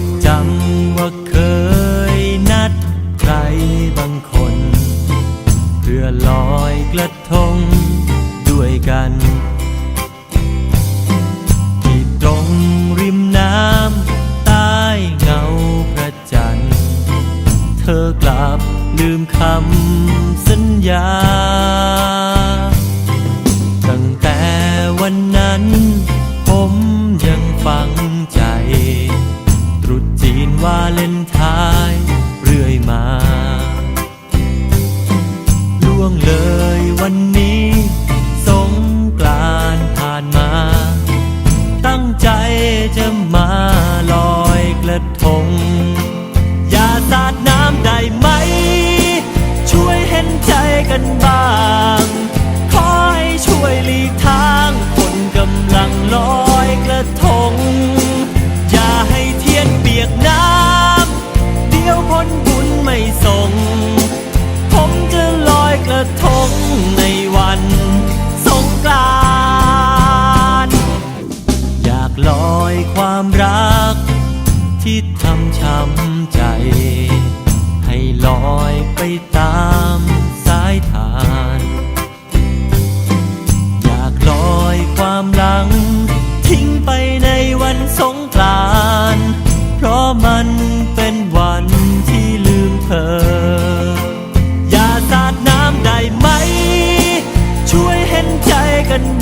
ดจำว่าเคยนัดใครบางคน เพื่อลอยกระทงด้วยกัน ที่ตรงริมน้ำใต้เงาพระจันทร์ เธอกลับลืมคำสัญญา เลนทน์เรื่อยมา ล่วงเลยวันนี้ สงกรานผ่านมา ตั้งใจจะมาลอยกระทง อย่าสาดน้ำได้ไหม ช่วยเห็นใจกันบ้าง ระทงในวันสงกรานต์อยากลอยความรัก ที่ทำช้ำใจ ให้ลอยไปตามสายทาน อยากลอยความหลัง ทิ้งไปในวันสงกรานต์เพราะมันเป็นวัน อ